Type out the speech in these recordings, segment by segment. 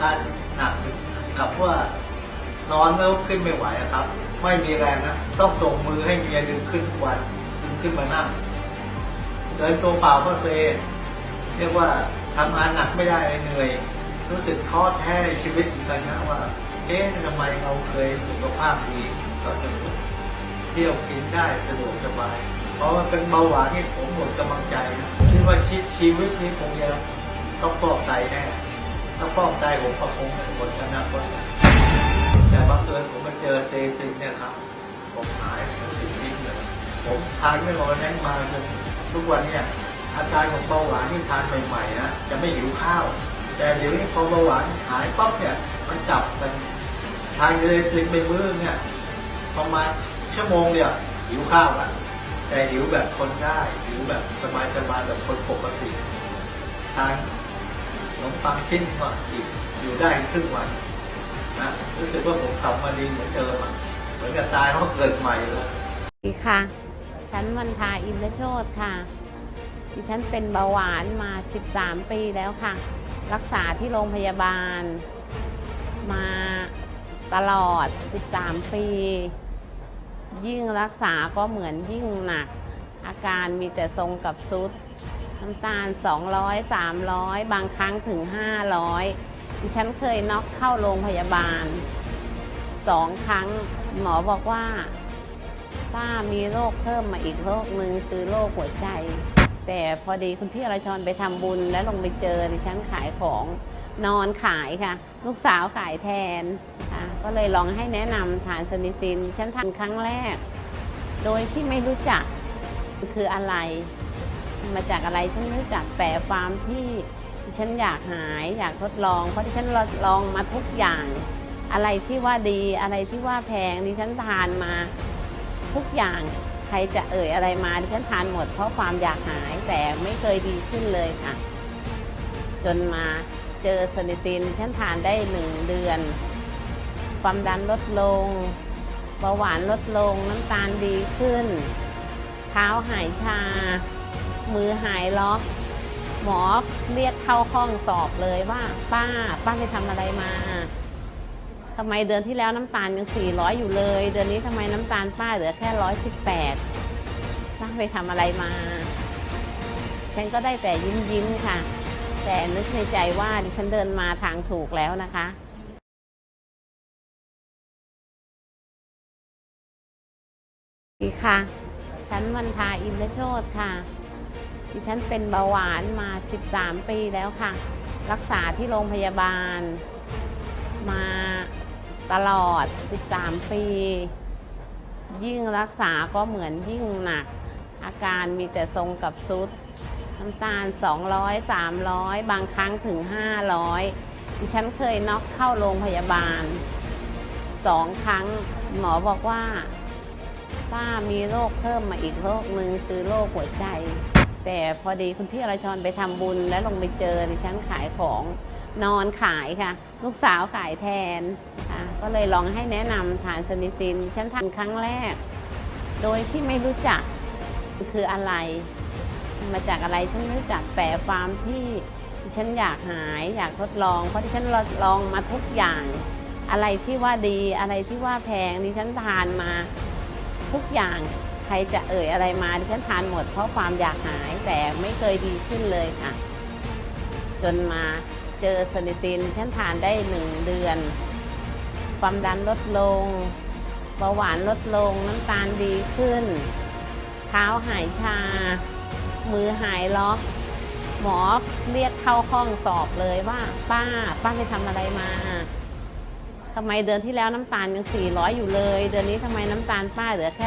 การหนักกับว่านอนแล้วขึ้นไม่ไหวครับ ไม่มีแรงนะต้องส่งมือให้เมียดึงขึ้นวันดึงขึ้นมานั่ง เดินตัวเปล่าก็เซเรียกว่าทำงานหนักไม่ได้เหนื่อย รู้สึกท้อแท้ชีวิตเหมือนกันนะว่า เอ๊ะทำไมเราเคยสุขภาพดีตอนจะเที่ยวกินได้สะดวกสบาย เพราะว่าเป็นเบาหวานนี่ผมหมดกำลังใจนะคิดว่าชีวิตนี้คงจะต้องฟอกไตแน่ ถ้าฟอกไตผมก็คงเป็นคนอนาคนแต่บังเอิญผมมาเจอเซตินเนี่ยครับ ผมหายผมติดนิดเลยผมทานไม่รอแน่นมาจนทุกวันเนี่ยอาการของเบาหวานที่ทานใหม่ๆนะจะไม่หิวข้าว แต่เดี๋ยวนี้พอเบาหวานหายปั๊บเนี่ยมันจับกันทานเลยติดไปมื้อเนี่ยประมาณชั่วโมงเดียวหิวข้าวละแต่หิวแบบคนได้หิวแบบสบายๆแบบคนปกติทาน นมปังชิ้นก็อีกอยู่ได้ครึ่งวันนะรู้สึกว่าผมกลับมาดีเหมือนเดิมอเหมือนกับตายเพราะเกิดใหม่เลยสวัสดีค่ะ ฉันวันทาอินทโชตค่ะ ดิฉันเป็นเบาหวานมา 13 ปีแล้วค่ะ รักษาที่โรงพยาบาล มาตลอด 13 ปี ยิ่งรักษาก็เหมือนยิ่งหนัก อาการมีแต่ทรงกับซุด น้ำตาล 200 300 บางครั้งถึง 500ดิฉันเคยน็อกเข้าโรงพยาบาลสองครั้งหมอบอกว่าป้ามีโรคเพิ่มมาอีกโรคหนึ่งคือโรคหัวใจ แต่พอดีคุณพี่อรชรไปทำบุญแล้วลงไปเจอดิฉันขายของนอนขายค่ะ ลูกสาวขายแทนอะก็เลยลองให้แนะนำทานสนิติน ฉันทานครั้งแรก โดยที่ไม่รู้จักคืออะไร มาจากอะไรฉันรู้จักแต่ความที่ฉันอยากหายอยากทดลอง เพราะดิฉันลองมาทุกอย่าง อะไรที่ว่าดีอะไรที่ว่าแพงดิฉันทานมาทุกอย่างใครจะเอ่ยอะไรมาดิฉันทานหมดเพราะความอยากหายแต่ไม่เคยดีขึ้นเลยค่ะ จนมาเจอสนิตินฉันทานได้หนึ่งเดือน ความดันลดลงเบาหวานลดลงน้ำตาลดีขึ้น เท้าหายชา มือหายล็อกหมอเรียกเข้าห้องสอบเลยว่า ป้า ป้าไปทำอะไรมาทำไมเดือนที่แล้วน้ำตาลยัง 400 อยู่เลย เดือนนี้ทำไมน้ำตาลป้าเหลือแค่ 118ป้าไปทำอะไรมา ฉันก็ได้แต่ยิ้มยิ้มๆค่ะ แต่นึกในใจว่าดิฉันเดินมาทางถูกแล้วนะคะดีค่ะ ฉันวันทาอินทโชตค่ะ ดิฉันเป็นเบาหวานมา 13 ปีแล้วค่ะ รักษาที่โรงพยาบาล มาตลอด 13 ปี ยิ่งรักษาก็เหมือนยิ่งหนัก อาการมีแต่ทรงกับซุดน้ำตาล 200 300 บางครั้งถึง 500 ดิฉันเคยน็อกเข้าโรงพยาบาลสองครั้งหมอบอกว่าป้ามีโรคเพิ่มมาอีกโรคหนึ่งคือโรคหัวใจ แต่พอดีคุณพี่อรชรไปทำบุญแล้วลงไปเจอดิฉันขายของนอนขายค่ะ ลูกสาวขายแทนอะก็เลยลองให้แนะนำทานสนิตินฉันทานครั้งแรก โดยที่ไม่รู้จักคืออะไร มาจากอะไรฉันไม่รู้จักแต่ความที่ฉันอยากหายอยากทดลอง เพราะดิฉันลองมาทุกอย่าง อะไรที่ว่าดีอะไรที่ว่าแพงดิฉันทานมาทุกอย่าง ครจะเอ่ยอะไรมาดิฉันทานหมดเพราะความอยากหายแต่ไม่เคยดีขึ้นเลยค่ะ จนมาเจอสนิตินฉันทานได้หนึ่งเดือน ความดันลดลงเบาหวานลดลงน้ำตาลดีขึ้น เท้าหายชา มือหายล็อก หมอเรียกเข้าห้องสอบเลยว่า ป้า ป้าไปทำอะไรมา ทำไมเดือนที่แล้วน้ำตาลยัง 400 อยู่เลย เดือนนี้ทำไมน้ำตาลป้าเหลือแค่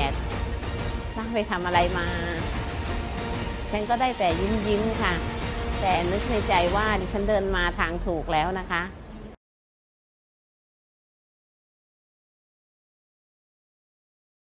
118ป้าไปทำอะไรมา ฉันก็ได้แต่ยิ้มยิ้มๆค่ะ แต่นึกในใจว่าดิฉันเดินมาทางถูกแล้วนะคะ